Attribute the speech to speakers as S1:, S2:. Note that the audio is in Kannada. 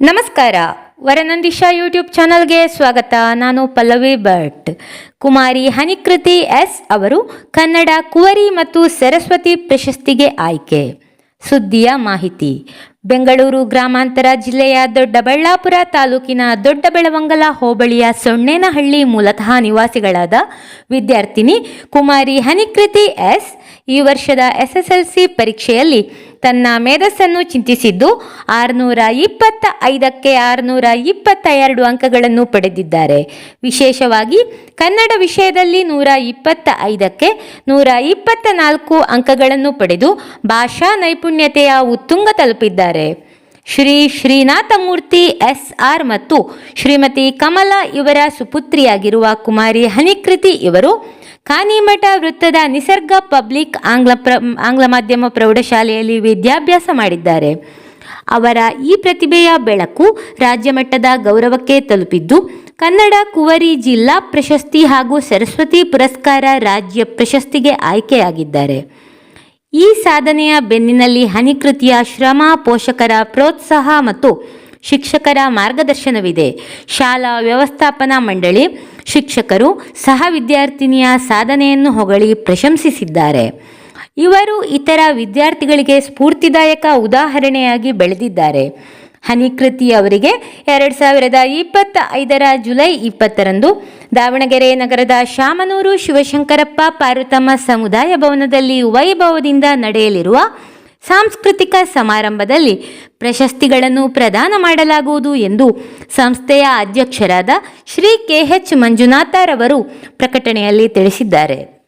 S1: ನಮಸ್ಕಾರ. ವರನಂದಿಶಾ ಯೂಟ್ಯೂಬ್ ಚಾನಲ್ಗೆ ಸ್ವಾಗತ. ನಾನು ಪಲ್ಲವಿ ಭಟ್. ಕುಮಾರಿ ಹನಿಕೃತಿ ಎಸ್ ಅವರು ಕನ್ನಡ ಕುವರಿ ಮತ್ತು ಸರಸ್ವತಿ ಪ್ರಶಸ್ತಿಗೆ ಆಯ್ಕೆ. ಸುದ್ದಿಯ ಮಾಹಿತಿ. ಬೆಂಗಳೂರು ಗ್ರಾಮಾಂತರ ಜಿಲ್ಲೆಯ ದೊಡ್ಡಬಳ್ಳಾಪುರ ತಾಲೂಕಿನ ದೊಡ್ಡಬೆಳವಂಗಲ ಹೋಬಳಿಯ ಸೊಣ್ಣೇನಹಳ್ಳಿ ಮೂಲತಃ ನಿವಾಸಿಗಳಾದ ವಿದ್ಯಾರ್ಥಿನಿ ಕುಮಾರಿ ಹನಿಕೃತಿ ಎಸ್ ಈ ವರ್ಷದ ಎಸ್ಎಸ್ಎಲ್ಸಿ ಪರೀಕ್ಷೆಯಲ್ಲಿ ತನ್ನ ಮೇಧಸ್ಸನ್ನು ಚಿಂತಿಸಿದ್ದು ಆರುನೂರ ಇಪ್ಪತ್ತ ಐದಕ್ಕೆ ಆರುನೂರ ಇಪ್ಪತ್ತ ಎರಡು ಅಂಕಗಳನ್ನು ಪಡೆದಿದ್ದಾರೆ. ವಿಶೇಷವಾಗಿ ಕನ್ನಡ ವಿಷಯದಲ್ಲಿ ನೂರ ಇಪ್ಪತ್ತ ಐದಕ್ಕೆ ನೂರ ಇಪ್ಪತ್ತ ನಾಲ್ಕು ಅಂಕಗಳನ್ನು ಪಡೆದು ಭಾಷಾ ನೈಪುಣ್ಯತೆಯ ಉತ್ತುಂಗ ತಲುಪಿದ್ದಾರೆ. ಶ್ರೀ ಶ್ರೀನಾಥಮೂರ್ತಿ ಎಸ್ ಆರ್ ಮತ್ತು ಶ್ರೀಮತಿ ಕಮಲಾ ಇವರ ಸುಪುತ್ರಿಯಾಗಿರುವ ಕುಮಾರಿ ಹನಿಕೃತಿ ಇವರು ಕಾನಿಮಠ ವೃತ್ತದ ನಿಸರ್ಗ ಪಬ್ಲಿಕ್ ಆಂಗ್ಲ ಪ್ರ, ಆಂಗ್ಲ ಮಾಧ್ಯಮ ಪ್ರೌಢಶಾಲೆಯಲ್ಲಿ ವಿದ್ಯಾಭ್ಯಾಸ ಮಾಡಿದ್ದಾರೆ. ಅವರ ಈ ಪ್ರತಿಭೆಯ ಬೆಳಕು ರಾಜ್ಯ ಮಟ್ಟದ ಗೌರವಕ್ಕೆ ತಲುಪಿದ್ದು, ಕನ್ನಡ ಕುವರಿ ಜಿಲ್ಲಾ ಪ್ರಶಸ್ತಿ ಹಾಗೂ ಸರಸ್ವತಿ ಪುರಸ್ಕಾರ ರಾಜ್ಯ ಪ್ರಶಸ್ತಿಗೆ ಆಯ್ಕೆಯಾಗಿದ್ದಾರೆ. ಈ ಸಾಧನೆಯ ಬೆನ್ನಿನಲ್ಲಿ ಹನಿಕೃತಿಯ ಶ್ರಮ, ಪೋಷಕರ ಪ್ರೋತ್ಸಾಹ ಮತ್ತು ಶಿಕ್ಷಕರ ಮಾರ್ಗದರ್ಶನವಿದೆ. ಶಾಲಾ ವ್ಯವಸ್ಥಾಪನಾ ಮಂಡಳಿ ಶಿಕ್ಷಕರು ಸಹ ವಿದ್ಯಾರ್ಥಿನಿಯ ಸಾಧನೆಯನ್ನು ಹೊಗಳಿ ಪ್ರಶಂಸಿಸಿದ್ದಾರೆ. ಇವರು ಇತರ ವಿದ್ಯಾರ್ಥಿಗಳಿಗೆ ಸ್ಫೂರ್ತಿದಾಯಕ ಉದಾಹರಣೆಯಾಗಿ ಬೆಳೆದಿದ್ದಾರೆ. ಹನಿಕೃತಿ ಅವರಿಗೆ ಎರಡು ಸಾವಿರದ ಇಪ್ಪತ್ತ ಐದರ ಜುಲೈ ಇಪ್ಪತ್ತರಂದು ದಾವಣಗೆರೆ ನಗರದ ಶಾಮನೂರು ಶಿವಶಂಕರಪ್ಪ ಪಾರ್ವತಮ್ಮ ಸಮುದಾಯ ಭವನದಲ್ಲಿ ವೈಭವದಿಂದ ನಡೆಯಲಿರುವ ಸಾಂಸ್ಕೃತಿಕ ಸಮಾರಂಭದಲ್ಲಿ ಪ್ರಶಸ್ತಿಗಳನ್ನು ಪ್ರದಾನ ಮಾಡಲಾಗುವುದು ಎಂದು ಸಂಸ್ಥೆಯ ಅಧ್ಯಕ್ಷರಾದ ಶ್ರೀ ಕೆ ಎಚ್ ಮಂಜುನಾಥರವರು ಪ್ರಕಟಣೆಯಲ್ಲಿ ತಿಳಿಸಿದ್ದಾರೆ.